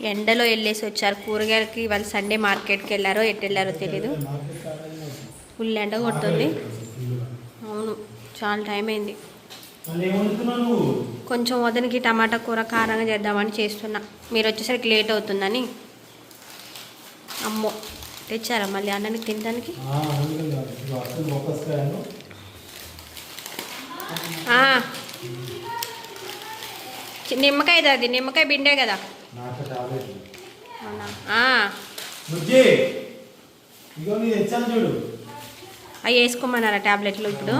ఎండలో వెళ్ళేసి వచ్చారు. కూరగాయలకి వాళ్ళు సండే మార్కెట్కి వెళ్ళారో ఎటు వెళ్ళారో తెలీదు. ఫుల్ ఎండ కొడుతుంది. అవును చాలా టైం అయింది. కొంచెం వదనికి టమాటా కూర కారంగా చేద్దామని చేస్తున్నా. మీరు వచ్చేసరికి లేట్ అవుతుందని. అమ్మో తెచ్చారా మళ్ళీ అన్నానికి తినడానికి? నిమ్మకాయ అది నిమ్మకాయ బిండే కదా. నాకు టాబ్లెట్ అవునా? ఆ. బుజ్జి ఇగో నేను తెచ్చాను చూడు. అవి వేసుకోమన్నారా టాబ్లెట్లు ఇప్పుడు.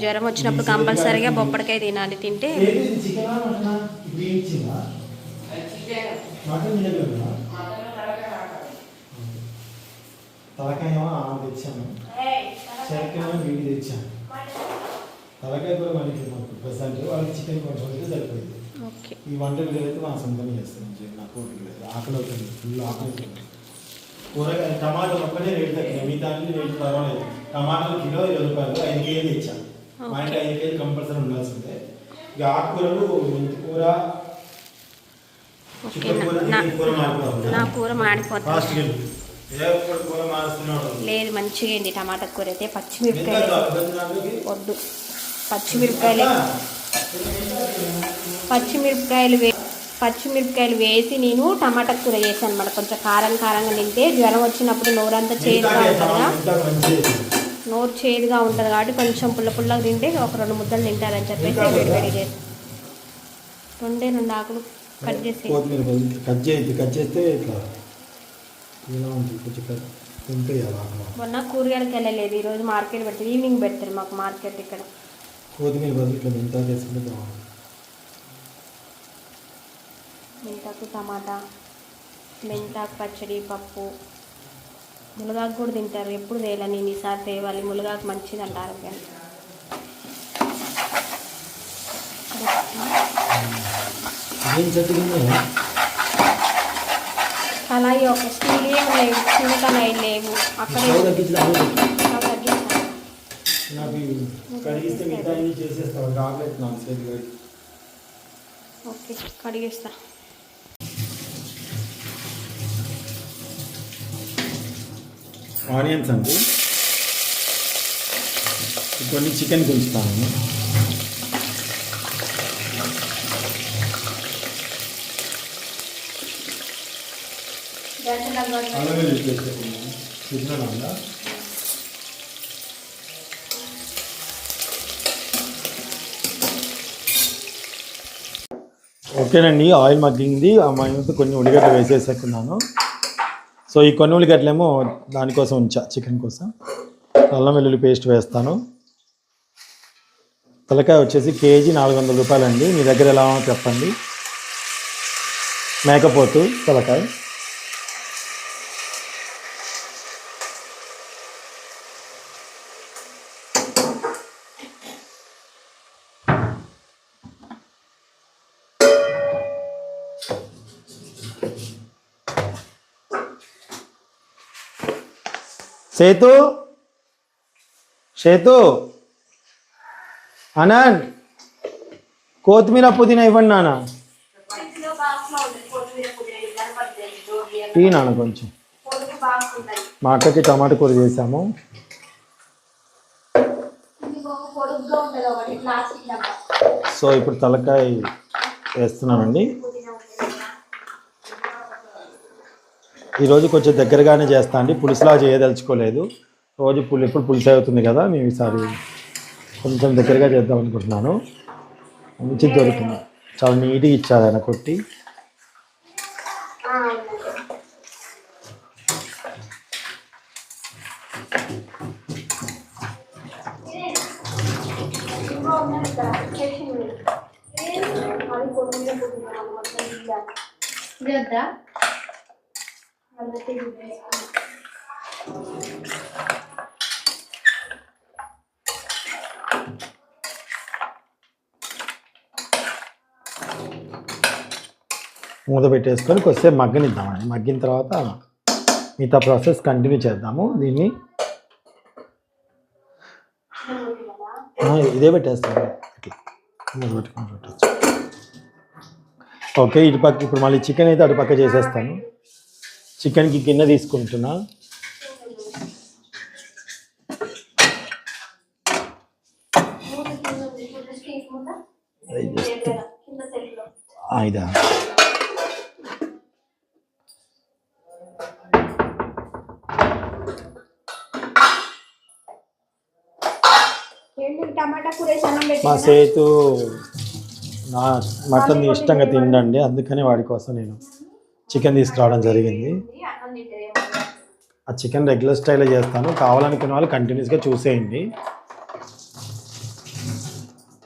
జ్వరం వచ్చినప్పుడు కంపల్సరీగా బొప్పడికాయ తినాలి తింటే. తలకాయ తెచ్చాను. వీడి తెచ్చాను. తలకాయ మళ్ళీ తిన్నాను ప్రజెంట్ వాళ్ళకి చికెన్ కొంచెం అయితే సరిపోయింది. ఈ వంటలు అయితే మా సొంతం చేస్తాను చెప్పి నాకు ఆకలి అవుతుంది ఫుల్ ఆకలి అవుతుంది కూరగాయ టమాటాలు ఒక్కటే రేటు తగ్గినాయి మిగతా అన్ని రేటు పర్వాలేదు. టమాటాలు కిలో ఇరవై రూపాయలు. ఐదు కేజీలు ఇచ్చాను మా ఇంట్లో ఐదు కేజీలు కంపల్సరీ ఉండాల్సిందే. ఇక ఆకుకూరలు మెంతి కూర కూర నా కూర మాడిపోతుంది. కూర కూర లేదు మంచిగా టమాటా కూర అయితే దాంట్లోకి? వద్దు. పచ్చిమిరపకాయలు పచ్చిమిరపకాయలు వే పచ్చిమిరపకాయలు వేసి నేను టమాటా కూర చేశాను అనమాట కొంచెం కారం కారంగా తింటే జ్వరం వచ్చినప్పుడు నోరంతా చేదుగా ఉంటుందా? నోరు చేదుగా ఉంటుంది కాబట్టి కొంచెం పుల్ల పుల్లగా తింటే ఒక రెండు ముద్దలు తింటారని చెప్పేసి వేడి వేడి చేసి రెండే రెండు ఆకులు కట్ చేసి కట్ చేయండి కట్ చేస్తే ఇట్లా ఇలా ఉంటుంది. కొంచెం కట్ ఉంటాయి అలా మొన్న కూరగాయలకి వెళ్ళలేదు. ఈరోజు మార్కెట్ పెడతారు. ఈవినింగ్ పెడతారు మాకు మార్కెట్ ఇక్కడ. కొత్తిమీర బదులు ఇట్లా మెంత వేసుకుంటే బాగుంటుంది. మెంతాకు టమాటా మెంతాకు పచ్చడి పప్పు. మునగాకు కూడా తింటారు. ఎప్పుడు నేను ఈసారి తేవాలి. మునగాకు మంచిది అంట ఆరోగ్యానికి ఏం చదివింది అలాగే ఒక స్టీల్ ఉన్నాయి చిన్న కళాయి లేవు. అక్కడే స్టవ్ తగ్గించలేదు నాకు తగ్గించాను. నాకు కడిగిస్తే మిగతా అన్ని చేసేస్తావు రాగలేదు నాకు సరిగ్గా ఓకే కడిగేస్తా. ఆనియన్స్ అండి. కొన్ని చికెన్ గుంచుతాను పేస్ట్ వేసుకున్నాను. చికెన్ ఉందా ఓకేనండి ఆయిల్ మగ్గింది ఆ మగ్గితే కొన్ని ఉల్లిగడ్డలు వేసేసుకున్నాను సో ఈ కొన్ని ఉల్లిగడ్డలేమో దానికోసం ఉంచా చికెన్ కోసం. అల్లం వెల్లుల్లి పేస్ట్ వేస్తాను. తలకాయ వచ్చేసి కేజీ నాలుగు వందల రూపాయలండి. మీ దగ్గర ఎలా చెప్పండి. మేకపోతు తలకాయ. సేతు సేతు అనంత్ కొత్తిమీర పుదీనా ఇవ్వండి నాన్న. టీ నాన్న కొంచెం. మా అక్కకి టమాటా కూర చేసాము. సో ఇప్పుడు తలకాయ వేస్తున్నానండి. ఈరోజు కొంచెం దగ్గరగానే చేస్తా అండి. పులుసులా చేయదలుచుకోలేదు. రోజు పులి ఇప్పుడు పులుసు అవుతుంది కదా మేము ఈసారి కొంచెం దగ్గరగా చేద్దాం అనుకుంటున్నాను. మంచి దొరుకుతుంది. చాలా నీట్గా ఇచ్చారు ఆయన కొట్టి. మూత పెట్టేసుకొని కొద్దిసేపు మగ్గనిద్దామండి. మగ్గిన తర్వాత మిగతా ప్రాసెస్ కంటిన్యూ చేద్దాము. దీన్ని ఇదే పెట్టేస్తాను. ఇట్లా మూత పెట్టుకొని పెట్టచ్చు. ఓకే ఇటు పక్క ఇప్పుడు మళ్ళీ చికెన్ అయితే అటు పక్క చేసేస్తాను. చికెన్కి గిన్నె తీసుకుంటున్నా. ఇదా. మా? సేతు నా మటన్ ఇష్టంగా తిండండి అందుకని వాడి కోసం నేను చికెన్ తీసుకురావడం జరిగింది. ఆ చికెన్ రెగ్యులర్ స్టైల్లో చేస్తాను కావాలనుకున్న వాళ్ళు కంటిన్యూస్గా చూసేయండి.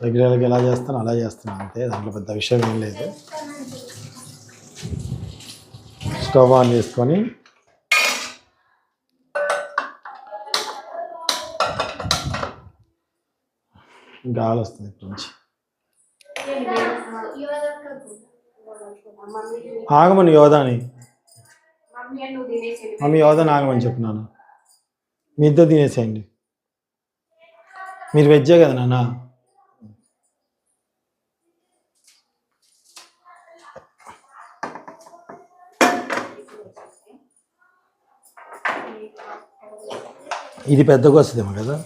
రెగ్యులర్గా ఎలా చేస్తాను అలా చేస్తాను అంతే దాంట్లో పెద్ద విషయం ఏం లేదు. స్టవ్ ఆన్ చేసుకొని గాలి వస్తుంది ఇప్పటి నుంచి. ఆగమని యోధాని. మమ్మీ అని యోధాని ఆగమని చెప్పినాను మీ ఇద్దరు తినేసేయండి. మీరు వెజ్జే కదా నాన్న. ఇది పెద్దగా కోసదేమో కదా.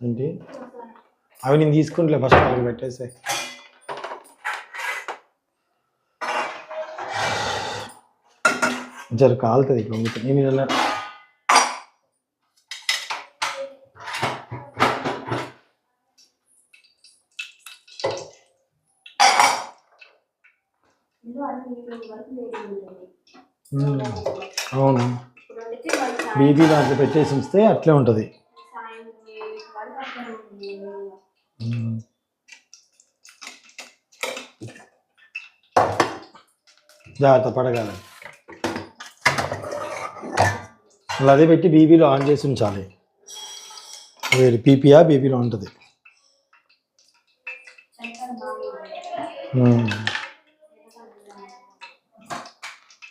ఏంటి? అవి నేను తీసుకుంటలే ఫస్ట్ వాళ్ళకి పెట్టేసే. జర కాలుతుంది ఇక్కడ నేను ఇలా. అవును. ఇప్పుడు బీబీ దాంట్లో పెట్టేసి ఉంచితే అట్లే ఉంటుంది సాయం ఏడు వరకు అట్లనే ఉంటుంది. ఉమ్. జాగ్రత్త పడగాలి అలా అదే పెట్టి బీబీలో ఆన్ చేసి ఉంచాలి. వేడి పీపీఆ బీబీలో ఉంటుంది.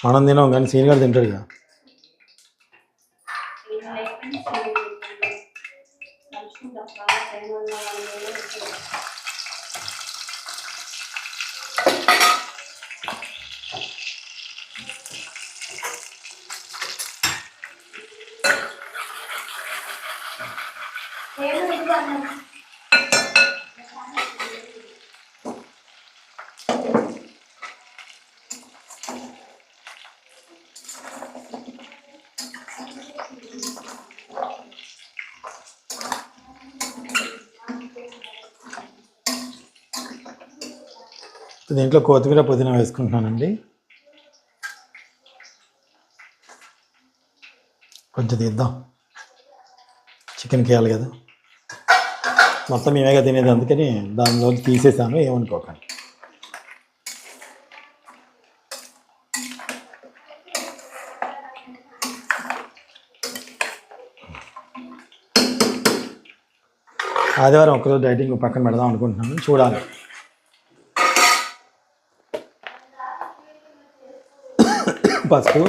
మనం తినాం కానీ సీనియర్ తింటాడు ఇక ఇది లేకపోతే సాయం ఉంటుంది. కలుసుకుంటాం బాగా టైం ఉన్న వాళ్ళు ఉంటుంది. ఏమో ఇది అన్నం. దీంట్లో కొత్తిమీర పుదీనా వేసుకుంటున్నానండి. కొంచెం తీద్దాం. చికెన్కి కేయాలి కదా. మొత్తం మేమేగా తినేది అందుకని దానిలో తీసేసాను ఏమనుకోకండి. ఆదివారం ఒకరోజు డైటింగ్ పక్కన పెడదాం అనుకుంటున్నాను చూడాలి. పసుపు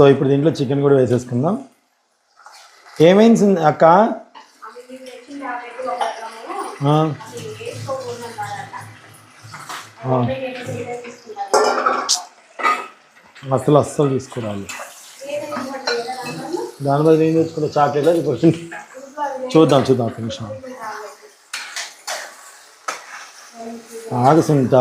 సో ఇప్పుడు దీంట్లో చికెన్ కూడా వేసేసుకుందాం. ఏమైంది అక్క? అసలు అస్సలు తీసుకురాలి దాని బదులు ఏం తెచ్చుకుంటా చాక్లెట్ అది చూద్దాం చూద్దాం ఒక నిమిషం. వేసిన టాబ్లెట్. ఆగు సునీత.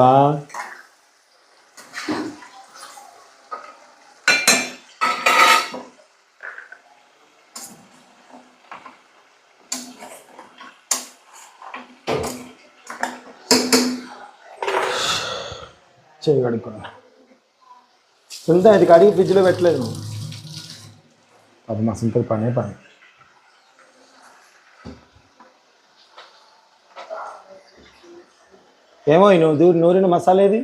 చేయి కడుక్కున్నా. సునీత ఇది కడిగి ఫ్రిడ్జ్లో పెట్టలేదు అది మా సింపుల్ పనే పని. ఏమో ఈ నువ్వు నూరిన మసాలా ఏది?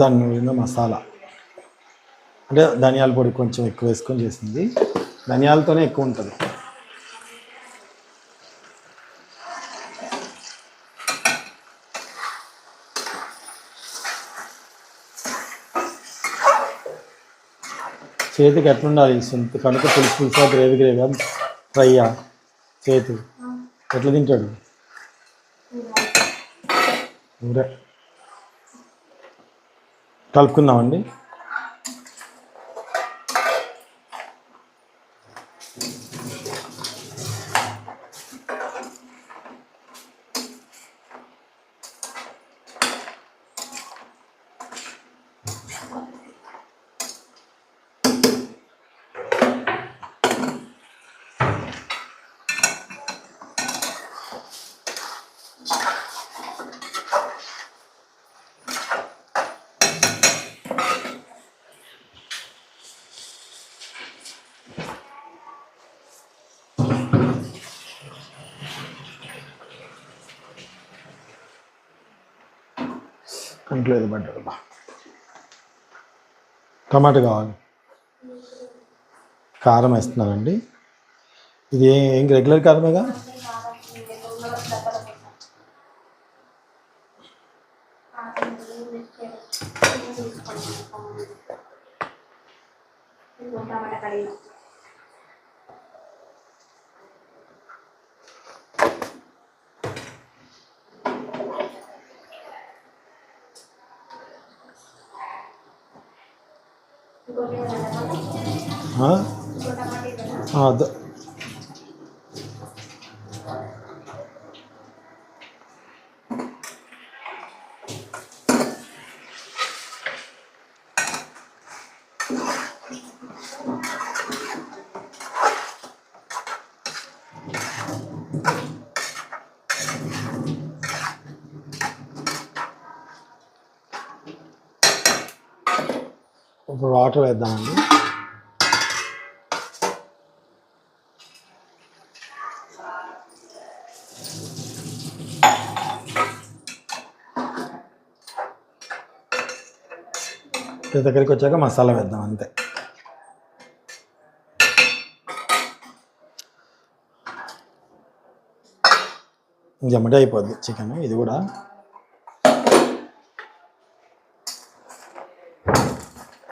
దాని నూరిన మసాలా. అంటే ధనియాల పొడి కొంచెం ఎక్కువ వేసుకొని చేసింది. ధనియాలతోనే ఎక్కువ ఉంటుంది. చేతికి ఎట్లుండాలి సొంత? కనుక పులుసు పులుసా గ్రేవీ గ్రేవీ ఫ్రైయా? చేతి? ఎట్లా తింటాడు? ఊరే. కలుపుకుందామండి. ఇంట్లో ఏదో పడ్డాడు బా? టమాటా కావాలి. కారం వేస్తున్నానండి ఇది ఏం రెగ్యులర్ కారమేగా? हाँ? हाँ వాటర్ వేద్దామండి. దగ్గరికి వచ్చాక మసాలా వేద్దాం అంతే. జమటే అయిపోద్ది చికెన్ ఇది కూడా.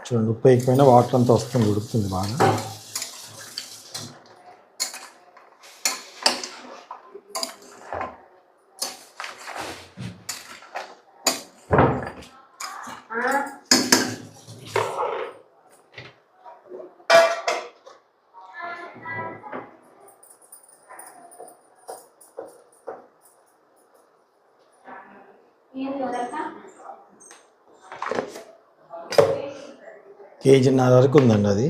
చూడండి ఉప్పు అయిపోయినా వాటర్ అంతా వస్తుంది ఉడుకుతుంది బాగా. కేజీన్నర వరకు ఉందండి అది.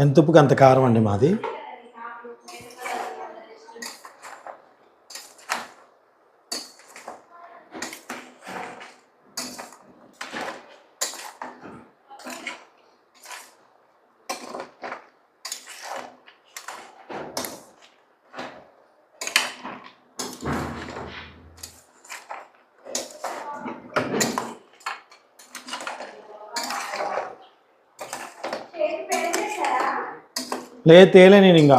ఎంత ఉప్పుకి అంత కారం అండి మాది? లేదు తేలే నేను ఇంకా?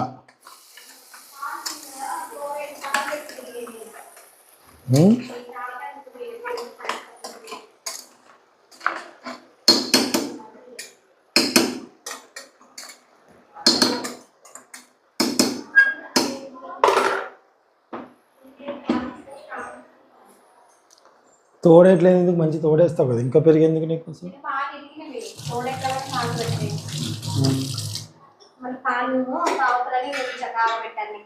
తోడేట్లేదు ఎందుకు? మంచి తోడేస్తావు కదా. ఇంకా పెరిగేందుకు నీకు తోడెక్కలని పాలు అవతలని కొంచెం కావబెట్టాలి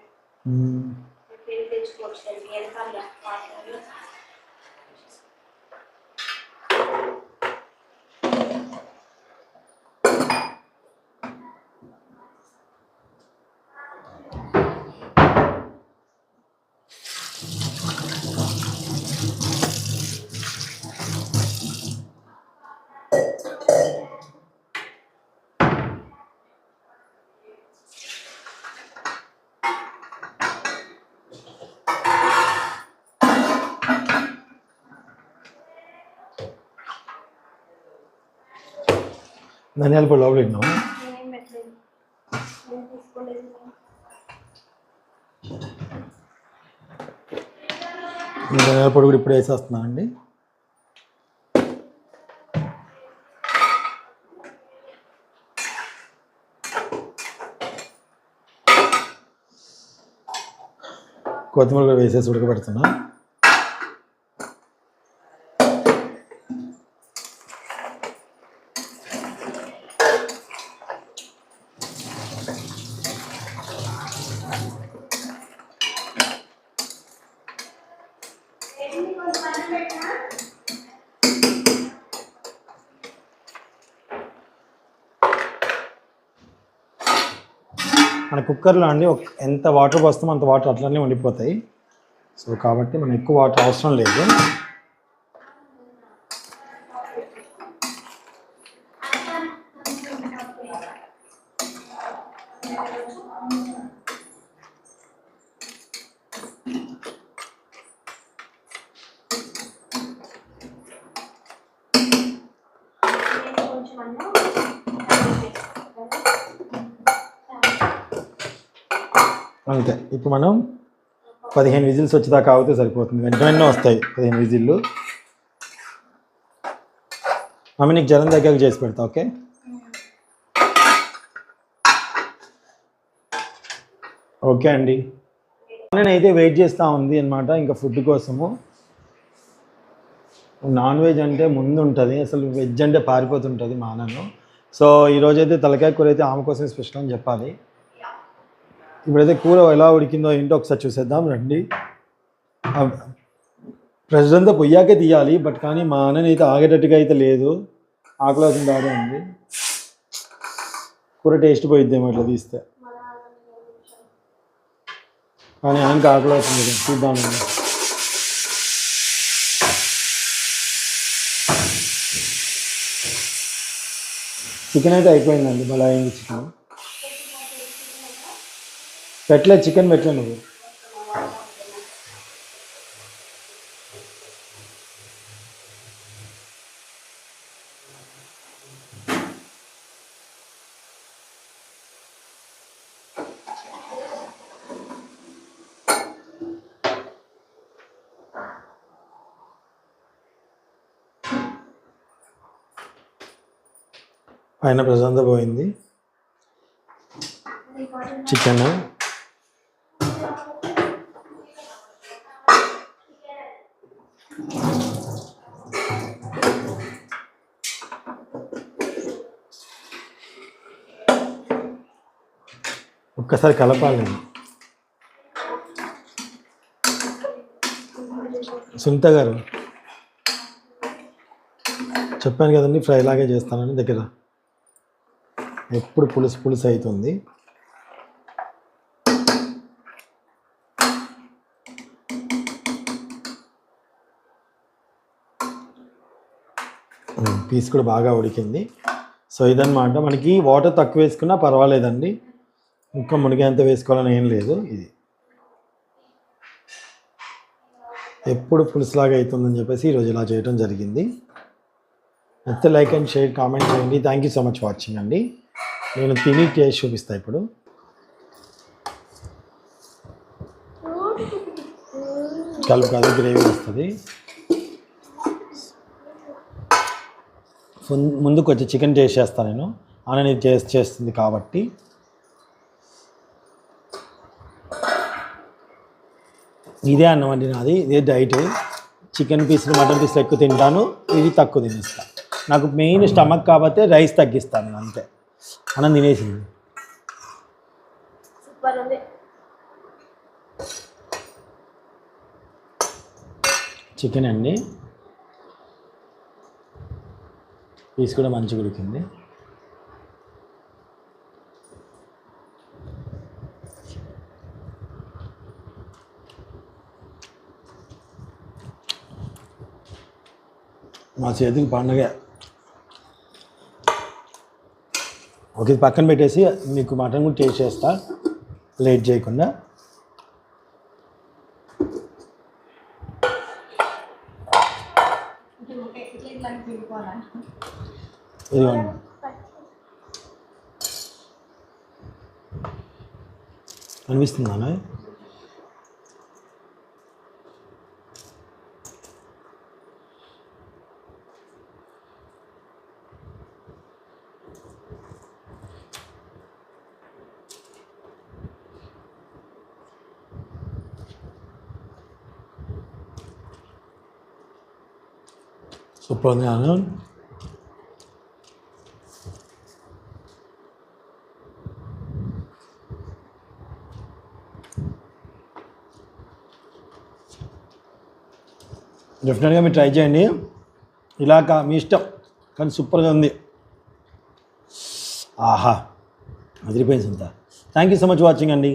తెచ్చుకోవచ్చు ధనియాల పొడి లోపల పెట్టినావా ధనియాల పొడి కూడా ఇప్పుడు వేసేస్తున్నాను అండి. కొత్తిమీర కూడా వేసేసి ఉడకబెడుతున్నా. మన కుక్కర్లో అండి ఎంత వాటర్ పోస్తామో అంత వాటర్ అట్లనే ఉండిపోతాయి. సో కాబట్టి మనం ఎక్కువ వాటర్ అవసరం లేదు. కొంచెం అన్నం అంతే. ఇప్పుడు మనం పదిహేను విజిల్స్ వచ్చేదాకా అవుతే సరిపోతుంది. వెంట వెంటనే వస్తాయి పదిహేను విజిల్లు. మమ్మీ నీకు జలం దగ్గరకు చేసి పెడతా ఓకే? ఓకే అండి. నేనైతే వెయిట్ చేస్తూ ఉంది అనమాట ఇంకా ఫుడ్ కోసము. నాన్ వెజ్ అంటే ముందు ఉంటుంది అసలు వెజ్ అంటే పారిపోతుంటుంది మానను. సో ఈరోజైతే తలకాయ కూర అయితే ఆమె కోసం స్పెషల్ అని చెప్పాలి. ఇప్పుడైతే కూర ఎలా ఉడికిందో ఏంటో ఒకసారి చూసేద్దాం రండి. ప్రెసిడెంట్తో పొయ్యాకే తీయాలి బట్ కానీ మా అన్ననైతే అయితే ఆగేటట్టుగా అయితే లేదు. ఆకలి అవుతుంది బాగా ఉంది. కూర టేస్ట్ పోయిద్దేమో ఇట్లా తీస్తే. కానీ ఆయనకి ఆకలి అవుతుంది కదా, చూద్దాం చికెన్ అయితే అయిపోయిందండి భలే అయింది చికెన్ పెట్టలే చికెన్ పెట్టలే నువ్వు. పైన ప్రశాంత పోయింది. చికెన్. ఒక్కసారి కలపాలి. సునీత గారు చెప్పాను కదండి ఫ్రై లాగే చేస్తానని దగ్గర. ఎప్పుడు పులుసు పులుసు అవుతుంది పీస్ కూడా బాగా ఉడికింది. సో ఇదన్నమాట. మనకి వాటర్ తక్కువ వేసుకున్నా పర్వాలేదండి. ఇంకా మునిగేంత వేసుకోవాలని ఏం లేదు ఇది. ఎప్పుడు పులుసులాగా అవుతుందని చెప్పేసి ఈరోజు ఇలా చేయడం జరిగింది. అయితే లైక్ అండ్ షేర్ కామెంట్ చేయండి. Thank you so much watching అండి. నేను తిని టేస్ట్ చూపిస్తా ఇప్పుడు. కలుపు కాదు గ్రేవీ వస్తుంది. ముందుకు వచ్చి చికెన్ టేస్ట్ చేస్తాను నేను. ఆన నేను టేస్ట్ చేస్తుంది కాబట్టి. ఇదే అన్నం అండి నాది ఇదే డైట్ చికెన్ పీసులు మటన్ పీసులు ఎక్కువ తింటాను ఇది తక్కువ తినేస్తాను నాకు మెయిన్ స్టమక్ కాబట్టి రైస్ తగ్గిస్తాను అంతే. అన్నం తినేసింది. చికెన్ అండి. పీస్ కూడా మంచిగా ఉడికింది. మా చేతికి పండగ. ఓకే ఇది పక్కన పెట్టేసి మీకు మటన్ కూడా టేస్ట్ లేట్ చేయకుండా. ఇదిగోండి. కనిపిస్తుందా సూపర్ ఉంది డెఫినెట్గా మీరు ట్రై చేయండి. ఇలా కా మీ ఇష్టం కానీ సూపర్గా ఉంది. ఆహా అదిరిపోయింది సంత thank you so much watching అండి.